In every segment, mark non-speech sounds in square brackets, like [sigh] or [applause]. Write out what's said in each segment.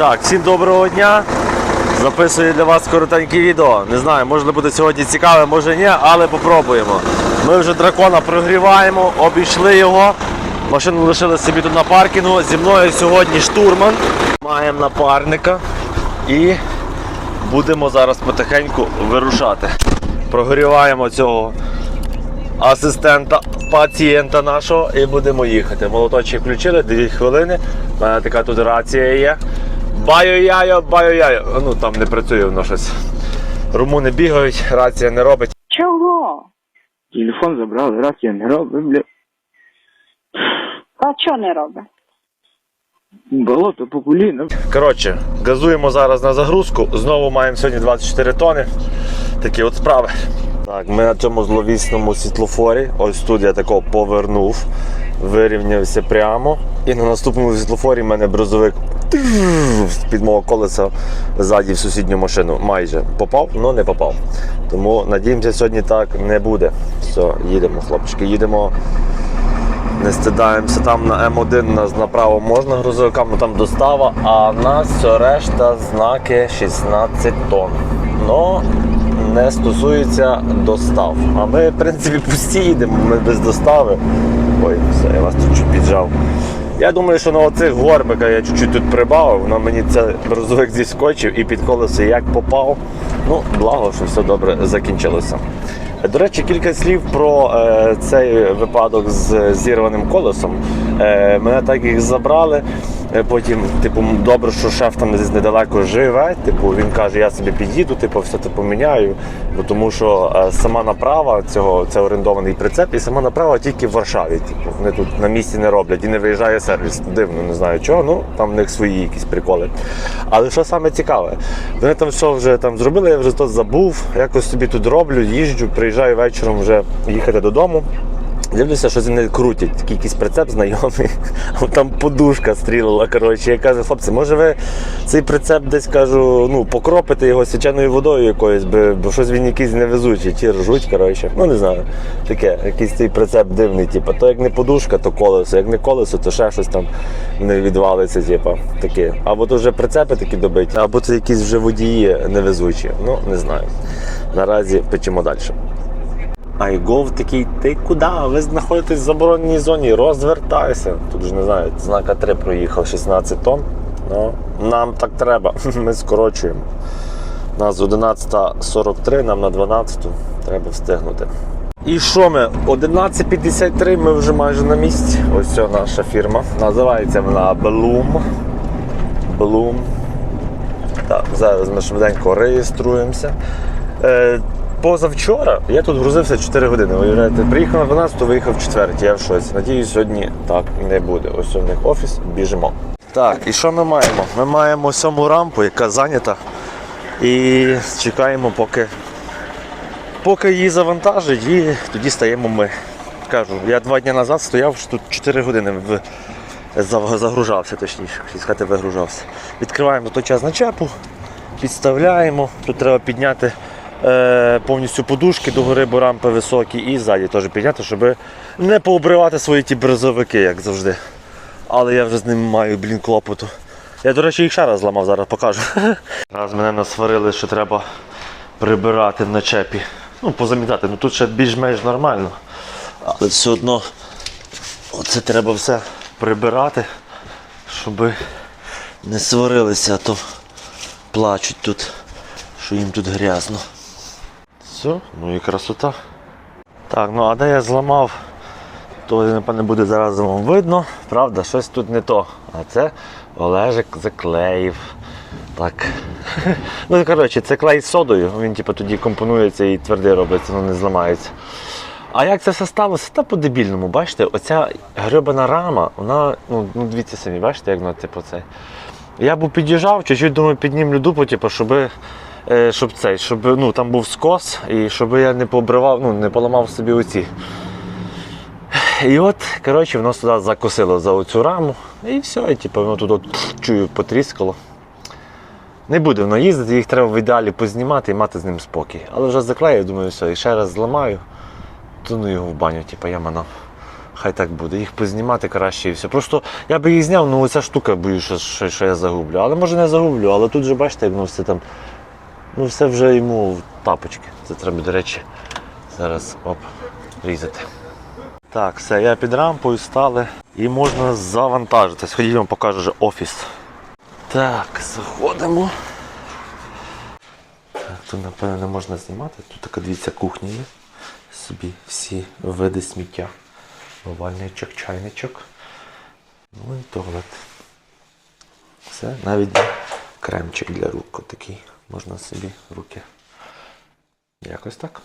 Так, всім доброго дня. Записую для вас коротеньке відео. Не знаю, може буде сьогодні цікаве, може ні, але попробуємо. Ми вже дракона прогріваємо, обійшли його. Машину лишили собі тут на паркінгу. Зі мною сьогодні штурман. Маємо напарника і будемо зараз потихеньку вирушати. Прогріваємо цього асистента пацієнта нашого і будемо їхати. Молоточок включили, 2 хвилини. У мене така тут рація є. Баю-яйо, баю-яйо. Ну там не працює воно щось. Румуни бігають, рація не робить. Чого? Телефон забрали, раз я не робив, бля. А чого не робить? Болото по коліна. Коротше, газуємо зараз на загрузку. Знову маємо сьогодні 24 тони. Такі от справи. Так, ми на цьому зловісному світлофорі. Ось тут я тако повернув, вирівнявся прямо. І на наступному світлофорі в мене брозовик з-під мого колеса ззаді в сусідню машину. Майже попав, але не попав. Тому надіємося, сьогодні так не буде. Все, їдемо, хлопчики, їдемо. Не стидаємося там на М1, нас направо можна грузовикам, ну там достава, а нас все решта знаки 16 тонн. Но не стосується достав. А ми, в принципі, пусті їдемо, ми без достави. Ой, все, я вас тут чуть піджав. Я думаю, що на оцих горбика я чуть-чуть тут прибавив, воно мені це грузовик зіскочив і під колесо як попав. Ну, благо, що все добре закінчилося. До речі, кілька слів про е, цей випадок з зірваним колесом. Е, мене так їх забрали. Е, Потім, типу, добре, що шеф там десь недалеко живе. Типу, він каже, я собі під'їду, типу, все це поміняю. Бо тому що е, сама направа цього це орендований прицеп, і сама направа тільки в Варшаві. Типу, вони тут на місці не роблять і не виїжджає сервіс. Дивно, не знаю чого. Ну там в них свої якісь приколи. Але що саме цікаве, вони там все вже там зробили, я вже то забув. Якось собі тут роблю, їжджу, приїжджаю вечором вже їхати додому. Дивлюся, що вони крутять, якийсь прицеп знайомий, [laughs] там подушка стрілила. Коротше, я кажу, хлопці, може ви цей прицеп десь кажу, ну, покропите його січеною водою якоюсь, бо, щось він якийсь невезучий, ті ржуть, коротше. Ну не знаю. Таке, якийсь цей прицеп дивний, типу, то як не подушка, то колесо, як не колесо, то ще щось там не відвалиться, типу, таке. Або то вже прицепи такі добиті, або це якісь вже водії невезучі. Ну, не знаю. Наразі печемо далі. Айгов такий, ти куди? Ви знаходитесь в забороненій зоні, розвертайся. Тут ж не знаю, знака 3 проїхав 16 тонн. Ну, нам так треба. [laughs] Ми скорочуємо. У нас 11.43, нам на 12 треба встигнути. І що ми? 11.53 ми вже майже на місці. Ось це наша фірма. Називається вона Bloom. Bloom. Так, зараз ми швиденько реєструємося. Позавчора я тут грузився 4 години. Уявляєте, приїхав на 12, виїхав в 4. Я в шоці. Надіюсь, сьогодні так не буде. Ось у них офіс, біжимо. Так, і що ми маємо? Ми маємо сьому рампу, яка зайнята. І чекаємо, поки, поки її завантажить, і тоді стаємо ми. Кажу, я два дні назад стояв тут 4 години в, загружався, точніше, сказати, вигружався. Відкриваємо той час начепу, підставляємо. Тут треба підняти повністю подушки до гори, бо рампи високі, і ззаді теж підняти, щоб не пообривати свої ті бризовики, як завжди. Але я вже з ними маю, блін, клопоту. Я, до речі, їх ще раз зламав, зараз покажу. [laughs] Раз мене насварили, що треба прибирати на чепі. Ну, позамітати. Ну тут ще більш-менш нормально. Але все одно оце треба все прибирати, щоб не сварилися, а то плачуть тут, що їм тут грязно. Все, ну і красота. Так, ну а де я зламав, то напевне буде зараз вам видно. Правда, щось тут не то. А це Олежик заклеїв. Так. [laughs] Ну, коротше, це клей з содою. Він типу, тоді компонується і твердий робиться, ну не зламається. А як це все сталося? Та по-дебільному, бачите, оця гребана рама, вона, ну, ну дивіться самі, бачите, як вона типу це. Я був під'їжджав, чуть-чуть думаю, піднімлю дупу, типу, щоб, е, щоб цей, щоб ну, там був скос, і щоб я не побривав, ну, не поламав собі оці. І от, коротше, воно сюди закосило за оцю раму, і все, і типу, воно тут от, чую, потріскало. Не буде воно їздити, їх треба в ідеалі познімати і мати з ним спокій. Але вже заклею, думаю, все, і ще раз зламаю, то ну його в баню, типу, я манав. Хай так буде. Їх познімати краще і все. Просто я би їх зняв, ну оця штука боюсь, що, що, я загублю. Але може не загублю, але тут же бачите, воно все там. Ну все вже йому в тапочки. Це треба, до речі, зараз оп, різати. Так, все, я під рампою стали і можна завантажити. Сходіть, вам покажу вже офіс. Так, заходимо. Так, тут, напевно, не можна знімати. Тут така дивіться кухня є. Собі всі види сміття. Овальничок, чайничок. Ну і туалет. Все, навіть кремчик для рук отакий. Можна собі руки. Якось так.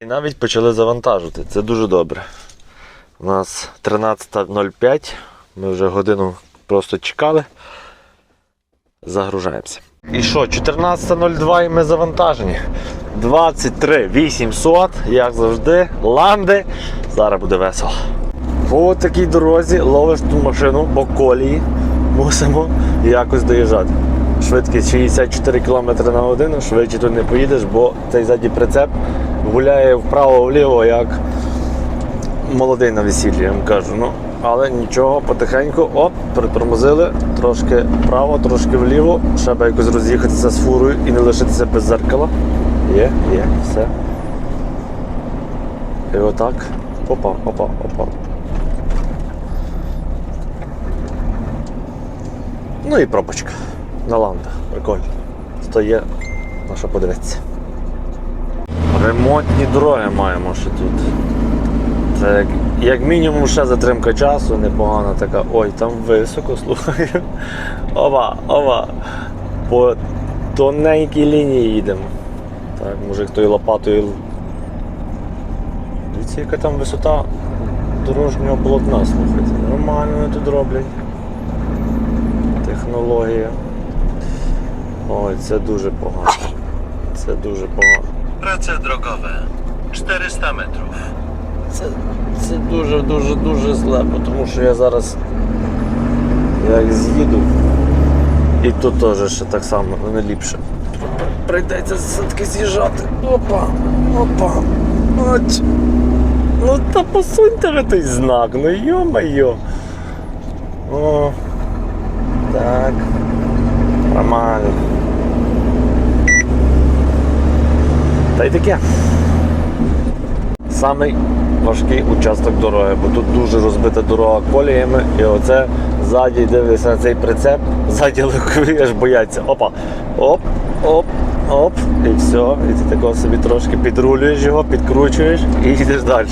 І навіть почали завантажувати. Це дуже добре. У нас 13.05. Ми вже годину просто чекали. Загружаємося. І що, 14.02 і ми завантажені. 23 800, як завжди, ланди. Зараз буде весело. По такій дорозі ловиш ту машину по колії. Мусимо якось доїжджати. Швидкість 64 км на годину, швидше тут не поїдеш, бо цей задній прицеп гуляє вправо-вліво, як молодий на весіллі, я вам кажу. Ну, але нічого, потихеньку, оп, притормозили, трошки вправо, трошки вліво, би якось роз'їхатися з фурою і не лишитися без зеркала. Є, є, все. І отак. Опа, опа, опа. Ну і пробочка. На ландах. Прикольно. То є на що подивитися. Ремонтні дороги маємо ще тут. Це як, як мінімум ще затримка часу, непогана така. Ой, там високо, слухай. Ова, ова. По тоненькій лінії їдемо. Так, мужик тою лопатою. Дивіться, яка там висота дорожнього полотна, слухайте. Нормально вони тут роблять. Технологія. Ой, це дуже погано. Це дуже погано. Prace drogowe 400 metrów. Це, це дуже, дуже, дуже зле, тому що я зараз як з'їду. І тут теж ще так само, ну не ліпше. Прийдеться все-таки з'їжджати. Опа, опа. От. Ну та посуньте ви той знак, ну йо-майо. О, так. Нормально. Та й таке. Самий важкий участок дороги, бо тут дуже розбита дорога коліями, і оце ззаді дивишся на цей прицеп, ззаді легкові аж бояться. Опа, оп, оп, оп, і все. І ти такого собі трошки підрулюєш його, підкручуєш і йдеш далі.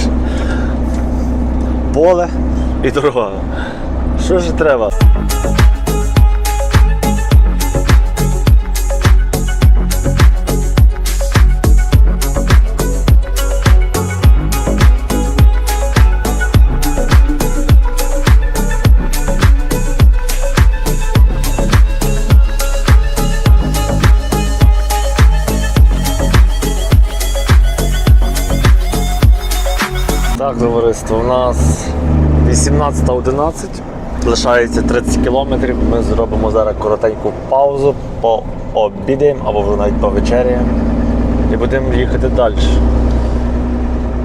Поле і дорога. Що ж треба? Так, товариство, у нас 18.11, лишається 30 кілометрів. Ми зробимо зараз коротеньку паузу, пообідаємо або вже навіть повечеряємо і будемо їхати далі.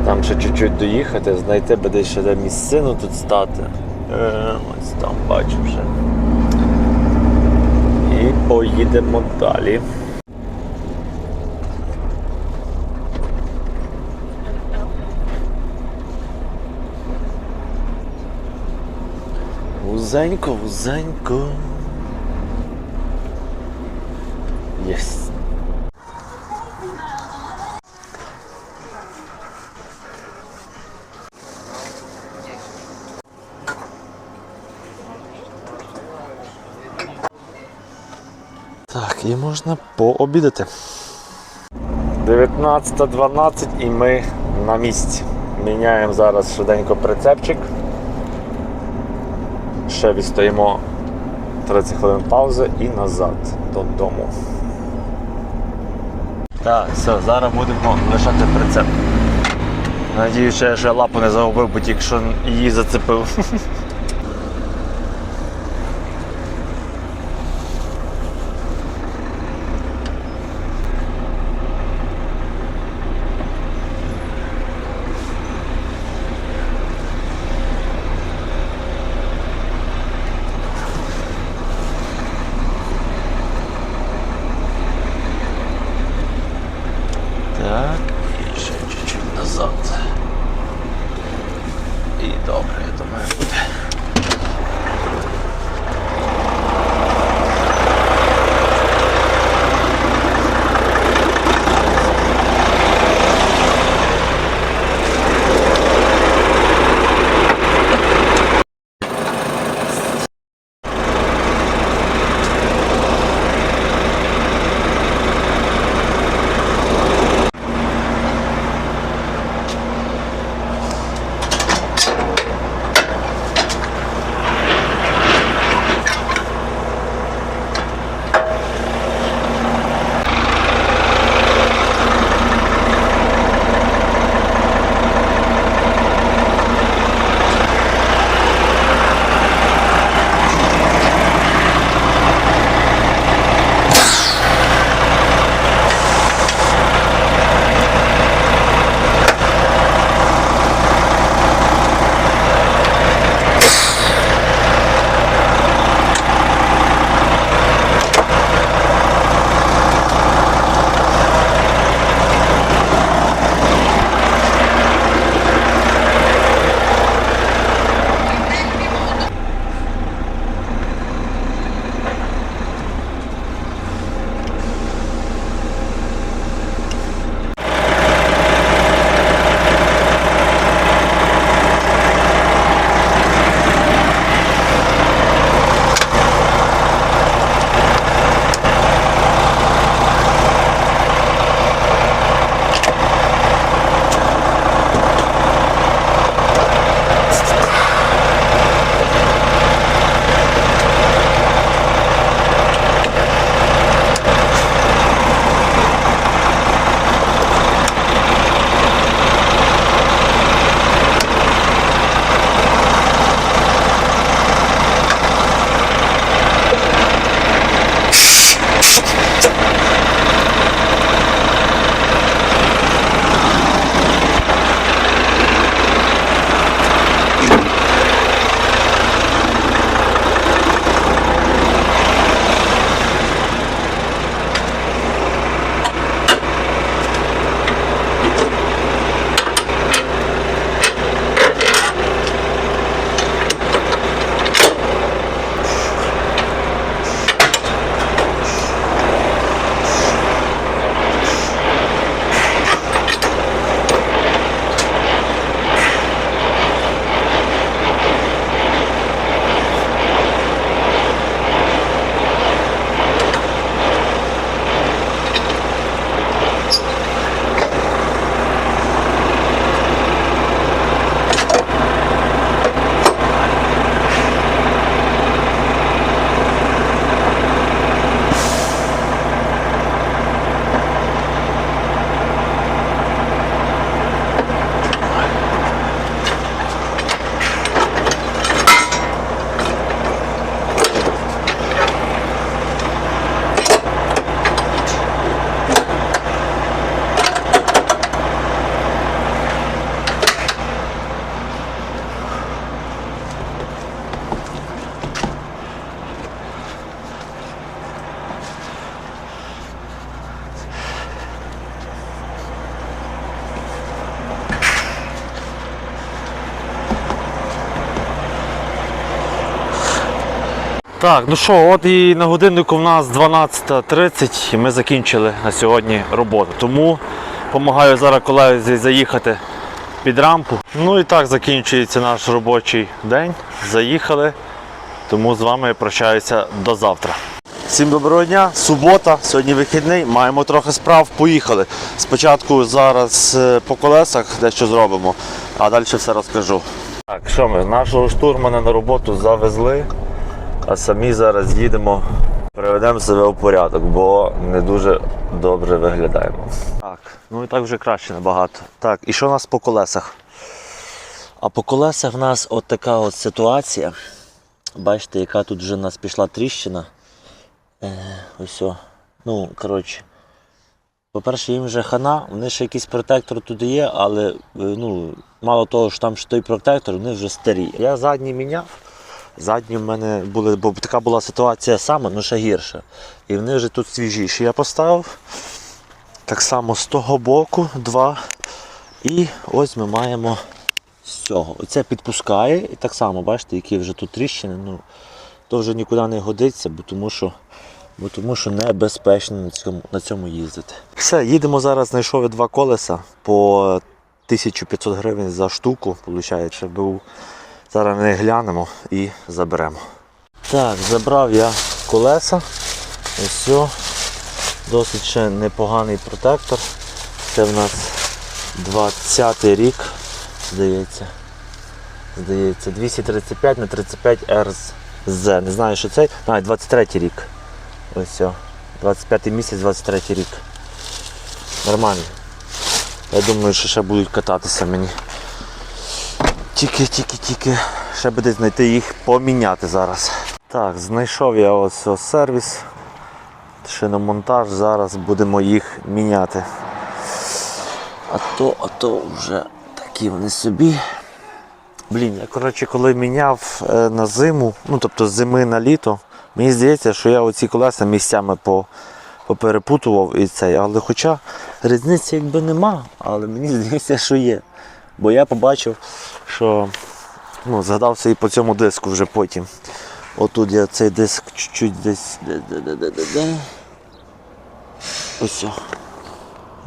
Там ще чуть-чуть доїхати, знайти би десь ще де місцину тут стати. Е, ось там бачу вже. І поїдемо далі. Вузенько, вузенько. Єс. Так, і можна пообідати. 19.12 і ми на місці. Міняємо зараз швиденько прицепчик. Ще відстоїмо 30 хвилин паузи і назад додому. Так, все, зараз будемо лишати прицеп. Надію, що я ще лапу не загубив, бо тільки що її зацепив. [laughs] Так, ну що, от і на годиннику в нас 12.30 і ми закінчили на сьогодні роботу. Тому допомагаю зараз колезі заїхати під рампу. Ну і так закінчується наш робочий день. Заїхали. Тому з вами прощаюся до завтра. Всім доброго дня, субота, сьогодні вихідний, маємо трохи справ, поїхали. Спочатку зараз е, по колесах дещо зробимо, а далі все розкажу. Так, що ми, нашого штурмана на роботу завезли, а самі зараз їдемо, приведемо себе в порядок, бо не дуже добре виглядаємо. Так, ну і так вже краще набагато. Так, і що у нас по колесах? А по колесах в нас от така от ситуація. Бачите, яка тут вже в нас пішла тріщина. Е, ось. о. Ну, коротше. По-перше, їм вже хана, вони ще якийсь протектор тут є, але е, ну, мало того, що там ще той протектор, вони вже старі. Я задній міняв. Задні в мене були, бо така була ситуація сама, ну ще гірша. І вони вже тут свіжіші. Я поставив. Так само з того боку, два. І ось ми маємо з цього. Оце підпускає, і так само, бачите, які вже тут тріщини. Ну, то вже нікуди не годиться, бо тому що, бо тому що небезпечно на цьому, на цьому їздити. Все, їдемо зараз, знайшов я два колеса по 1500 гривень за штуку, виходить, був. Зараз не глянемо і заберемо. Так, забрав я колеса. Ось. Досить ще непоганий протектор. Це в нас 20 рік, здається. Здається, 235 на 35 РЗ. Не знаю, що це. А, 23 рік. Ось все. 25 місяць, 23 рік. Нормально. Я думаю, що ще будуть кататися мені. Тільки, тільки, тільки. Ще буде знайти їх поміняти зараз. Так, знайшов я ось сервіс. Шиномонтаж, зараз будемо їх міняти. А то, а то вже такі вони собі. Блін, я коротше, коли міняв е, на зиму, ну тобто з зими на літо, мені здається, що я оці колеса місцями по, поперепутував і цей. Але хоча різниці якби нема, але мені здається, що є. Бо я побачив, що ну, згадався і по цьому диску вже потім. Отут я цей диск чуть-чуть десь. Ось.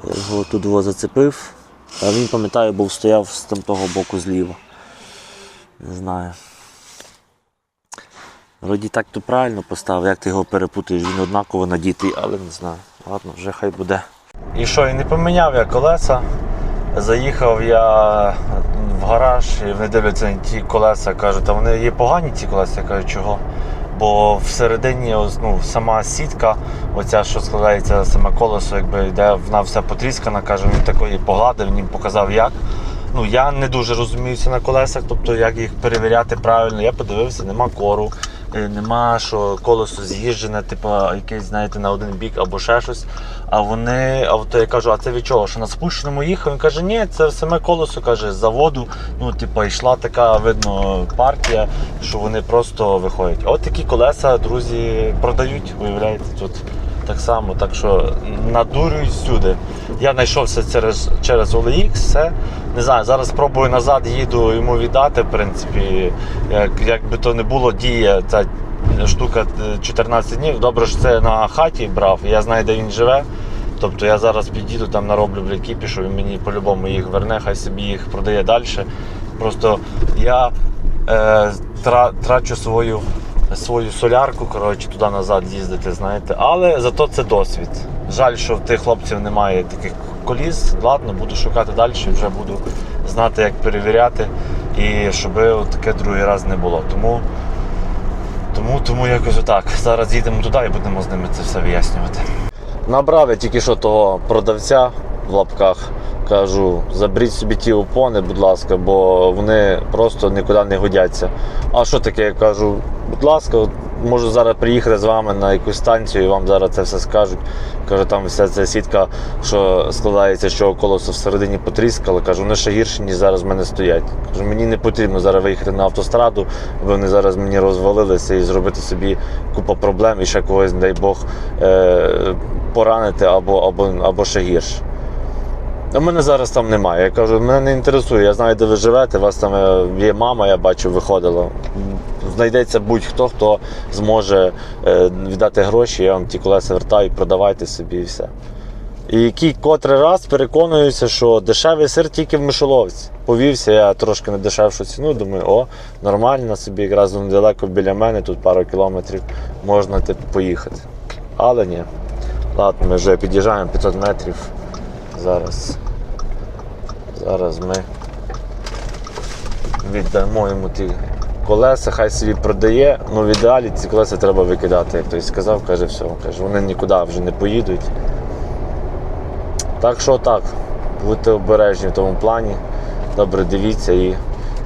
Я його тут зацепив. А він, пам'ятаю, був стояв з там того боку зліва. Не знаю. Вроді так то правильно поставив, як ти його перепутаєш, він однаково надітий, але не знаю. Ладно, вже хай буде. І що, і не поміняв я колеса. Заїхав я в гараж і вони дивляться на ті колеса, кажуть, а вони є погані ці колеса, я кажу, чого? Бо всередині ну, сама сітка, оця, що складається саме колесо, якби йде, вона вся потріскана, каже, він такої погладив, він показав як. Ну, я не дуже розуміюся на колесах, тобто як їх перевіряти правильно. Я подивився, нема кору, нема що колесо з'їжджене, типу якесь, знаєте, на один бік або ще щось. А вони, а то я кажу, а це від чого? Що на спущеному їхав? Він каже, ні, це саме колесо каже, з заводу. Ну, типу, йшла така, видно, партія, що вони просто виходять. От такі колеса, друзі, продають, виявляється, тут. Так само, так що надурюють всюди. Я знайшовся через через OLX, все. Не знаю, зараз спробую назад, їду йому віддати. В принципі, як, як би то не було, діє ця штука е, 14 днів. Добре, що це на хаті брав, я знаю, де він живе. Тобто я зараз підійду, там нароблю кіпішу, він мені по-любому їх верне, хай собі їх продає далі. Просто я е, тра, трачу свою свою солярку, коротше, туди назад їздити, знаєте. Але зато це досвід. Жаль, що в тих хлопців немає таких коліс. Ладно, буду шукати далі, вже буду знати, як перевіряти. І щоб таке другий раз не було. Тому, тому, тому якось отак. Зараз їдемо туди і будемо з ними це все вияснювати. Набрав я тільки що того продавця в лапках. Кажу, заберіть собі ті опони, будь ласка, бо вони просто нікуди не годяться. А що таке? Я кажу, будь ласка, можу зараз приїхати з вами на якусь станцію і вам зараз це все скажуть. Кажу, там вся ця сітка, що складається, що колесо всередині потріскало. Кажу, вони ще гірші, ніж зараз в мене стоять. Кажу, мені не потрібно зараз виїхати на автостраду, бо вони зараз мені розвалилися і зробити собі купу проблем і ще когось, не дай Бог, е- поранити або, або, або ще гірше. А мене зараз там немає. Я кажу, мене не інтересує. Я знаю, де ви живете. У вас там е, є мама, я бачу, виходила. Знайдеться будь-хто, хто зможе е, віддати гроші, я вам ті колеса вертаю, продавайте собі і все. І який котрий раз переконуюся, що дешевий сир тільки в мишоловці. Повівся я трошки на дешевшу ціну, думаю, о, нормально собі, якраз недалеко біля мене, тут пару кілометрів, можна типу, поїхати. Але ні. Ладно, ми вже під'їжджаємо 500 метрів. Зараз. Зараз ми віддамо йому ті колеса, хай собі продає. Ну, в ідеалі ці колеса треба викидати, як хтось сказав, каже, все, каже, вони нікуди вже не поїдуть. Так що так, будьте обережні в тому плані. Добре, дивіться і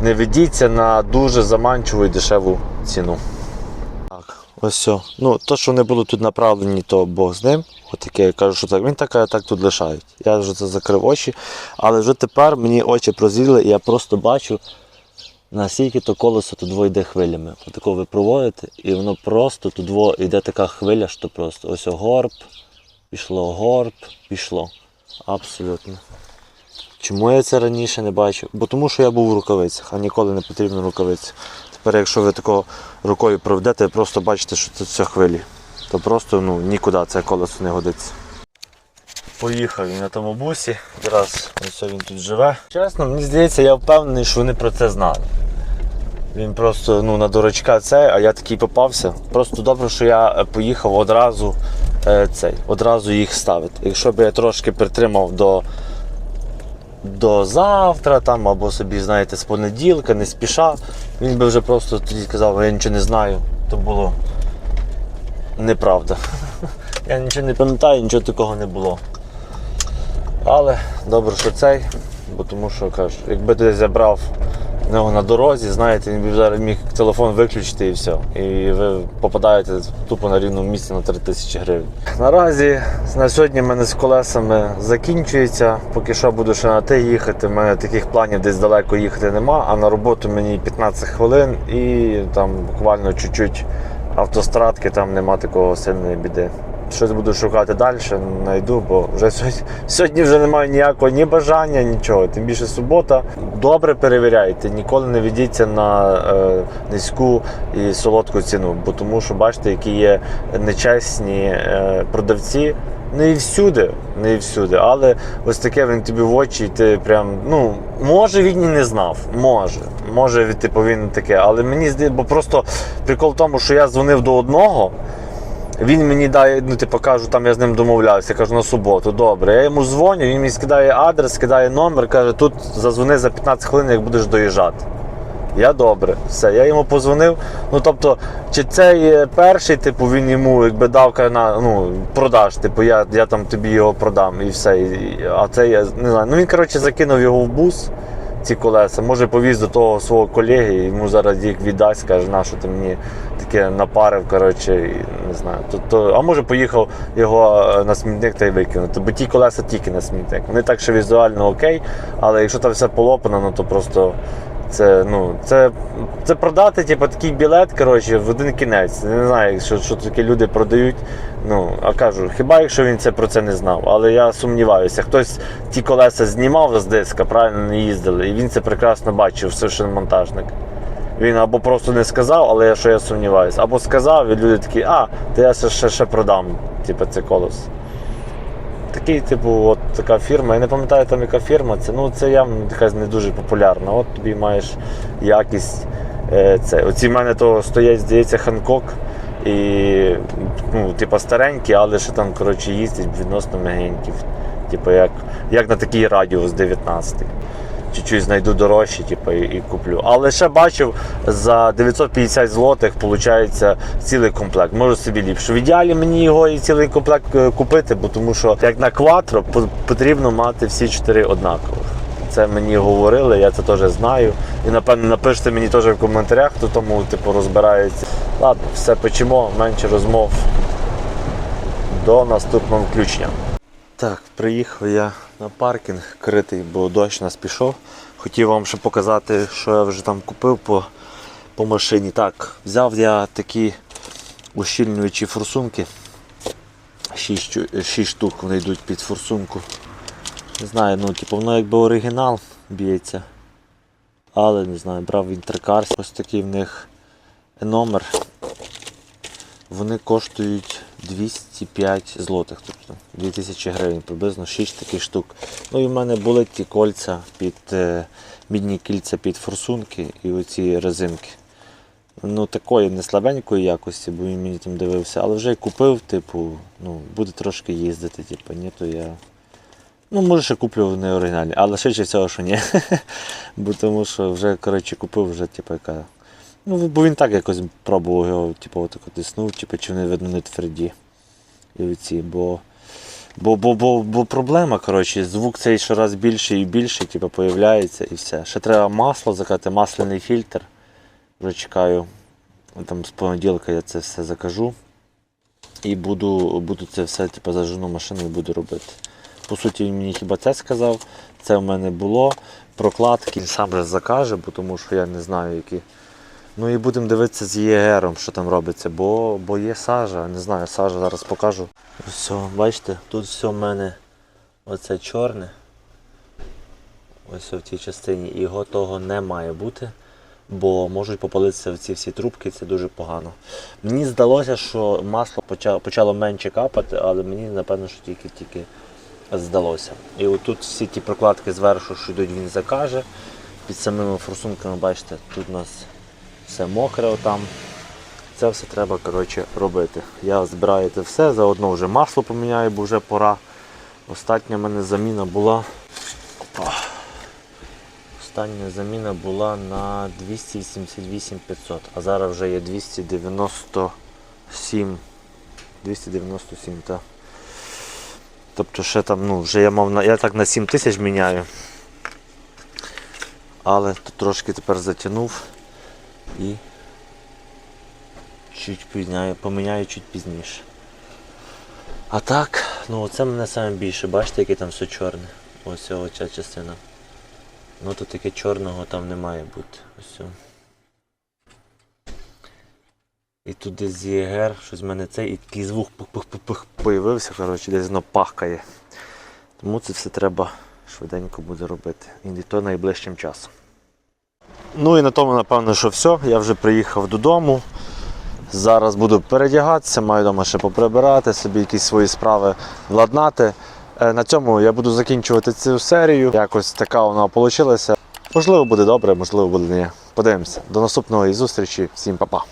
не ведіться на дуже заманчиву і дешеву ціну. Ось все. Ну, то, що вони були тут направлені, то Бог з ним. Отаке, я кажу, що так. Він так, а так тут лишають. Я вже це закрив очі, але вже тепер мені очі прозріли, і я просто бачу, наскільки то колесо тут йде хвилями. Отако ви проводите, і воно просто тут йде така хвиля, що просто ось горб, пішло горб, пішло. Абсолютно. Чому я це раніше не бачив? Бо тому що я був у рукавицях, а ніколи не потрібно рукавиці. Тепер, якщо ви тако рукою проведете, просто бачите, що це все хвилі. То просто ну, нікуди це колесо не годиться. Поїхав він на тому бусі, зараз ось він тут живе. Чесно, мені здається, я впевнений, що вони про це знали. Він просто ну, на дурачка цей, а я такий попався. Просто добре, що я е, поїхав одразу е, цей, одразу їх ставити. Якщо б я трошки притримав до, до завтра там, або собі, знаєте, з понеділка, не спіша, він би вже просто тоді казав, я нічого не знаю. То було неправда. [laughs] Я нічого не пам'ятаю, нічого такого не було. Але добре, що цей, бо тому що кажу, якби ти забрав нього на дорозі, знаєте, він зараз міг телефон виключити і все. І ви попадаєте тупо на рівному місці на 3 тисячі гривень. Наразі на сьогодні в мене з колесами закінчується. Поки що буду ще на те їхати. У мене таких планів десь далеко їхати нема, а на роботу мені 15 хвилин і там буквально чуть-чуть автострадки, там нема такого сильної біди. Щось буду шукати далі, знайду, бо вже сьогодні, сьогодні вже немає ніякого ні бажання, нічого. Тим більше субота. Добре перевіряйте, ніколи не ведіться на е, низьку і солодку ціну, бо тому що бачите, які є нечесні е, продавці. Не і всюди, не всюди, але ось таке він тобі в очі, і ти прям, ну, може він і не знав, може. Може, він, типу, він таке, але мені здається, бо просто прикол в тому, що я дзвонив до одного. Він мені дає, ну типу кажу, там я з ним домовлявся, я кажу на суботу. Добре. Я йому дзвоню, він мені скидає адрес, скидає номер, каже, тут зазвони за 15 хвилин, як будеш доїжджати. Я добре, все. Я йому позвонив. Ну тобто, чи цей перший, типу, він йому якби дав на ну продаж, типу, я, я там тобі його продам і все. І- а це я не знаю. Ну він коротше закинув його в бус. Ці колеса, може повіз до того свого колеги, йому зараз їх віддасть, каже, на що ти мені таке напарив, коротше, і не знаю. То, то, а може поїхав його е, на смітник та й викинути. Бо ті колеса тільки на смітник. Вони так, що візуально окей, але якщо там все полопано, ну то просто це, ну, це, це продати, типу, такий білет, коротше, в один кінець. Не знаю, що, що такі люди продають. Ну, а кажу, хіба якщо він це про це не знав, але я сумніваюся, хтось ті колеса знімав з диска, правильно не їздили, і він це прекрасно бачив, монтажник. Він або просто не сказав, але що я сумніваюся, або сказав, і люди такі, а, то я ще, ще, ще продам, типу, це колесо. Такий, типу, от така фірма. Я не пам'ятаю там, яка фірма. Це ну це явно якась не дуже популярна. От тобі маєш якість. Е, це. Оці в мене то стоять, здається, Ханкок. І ну, типу, старенькі, але ще там коротше, їздять відносно мягенькі. Типу, як, як на такий радіус 19 чуть-чуть знайду дорожче, типу, і, і куплю. Але ще бачив за 950 злотих виходить цілий комплект. Можу собі ліпше. В ідеалі мені його і цілий комплект е, купити, бо тому що як на кватро потрібно мати всі чотири однакових. Це мені говорили, я це теж знаю. І напевно напишете мені теж в коментарях, хто тому типу розбирається. Ладно, все печемо, менше розмов. До наступного включення. Так, приїхав я на паркінг критий, бо дощ нас пішов. Хотів вам ще показати, що я вже там купив по, по машині. Так, взяв я такі ущільнюючі форсунки. 6, штук вони йдуть під форсунку. Не знаю, ну, типу, воно якби оригінал б'ється. Але не знаю, брав інтеркарс. Ось такий в них номер. Вони коштують 205 злотих, тобто 2000 гривень, приблизно 6 таких штук. Ну і в мене були ті кольця під е, мідні кільця під форсунки і оці резинки. Ну, такої не слабенької якості, бо він мені там дивився, але вже купив, типу, ну, буде трошки їздити, типу, ні, то я. Ну, може, ще куплю не оригінальні, але швидше всього, що ні. [laughs] бо тому що вже, коротше, купив вже, типу, яка. Ну, бо він так якось пробував його, типу, отак тиснув, типу, чи вони видно не тверді. І бо. Бо, бо, бо, бо проблема, коротше, звук цей щораз більше і більше, типу, появляється і все. Ще треба масло закати, масляний фільтр. Вже чекаю. Там з понеділка я це все закажу. І буду, буду це все типу, зажену машину і буду робити. По суті, він мені хіба це сказав. Це в мене було. Прокладки він сам же закаже, бо тому що я не знаю, які. Ну і будемо дивитися з ЄГРом, що там робиться, бо, бо є сажа, не знаю, сажа зараз покажу. Все, бачите, тут все в мене оце чорне. Ось в цій частині. І його того не має бути, бо можуть попалитися в ці всі трубки, це дуже погано. Мені здалося, що масло почало менше капати, але мені напевно, що тільки-тільки здалося. І отут всі ті прокладки зверху, що йдуть, він закаже. Під самими форсунками, бачите, тут у нас все мокре отам. Це все треба коротше, робити. Я збираю це все, заодно вже масло поміняю, бо вже пора. Остання в мене заміна була. Остання заміна була на 288 500, а зараз вже є 297. 297, так. Тобто ще там, ну, вже я мав на. Я так на 7 тисяч міняю. Але трошки тепер затягнув і чуть поміняю, поміняю чуть пізніше. А так, ну це мене саме більше. Бачите, яке там все чорне. Ось ця частина. Ну тут таке чорного там не має бути. Ось. І тут десь з ЄГР, щось в мене цей, і такий звук пух-пух-пух появився, коротше, десь воно пахкає. Тому це все треба швиденько буде робити. І то найближчим часом. Ну і на тому, напевно, що все. Я вже приїхав додому. Зараз буду передягатися, маю вдома ще поприбирати, собі якісь свої справи владнати. Е, На цьому я буду закінчувати цю серію. Якось така вона вийшла. Можливо, буде добре, можливо, буде ні. Подивимося. До наступної зустрічі. Всім па-па.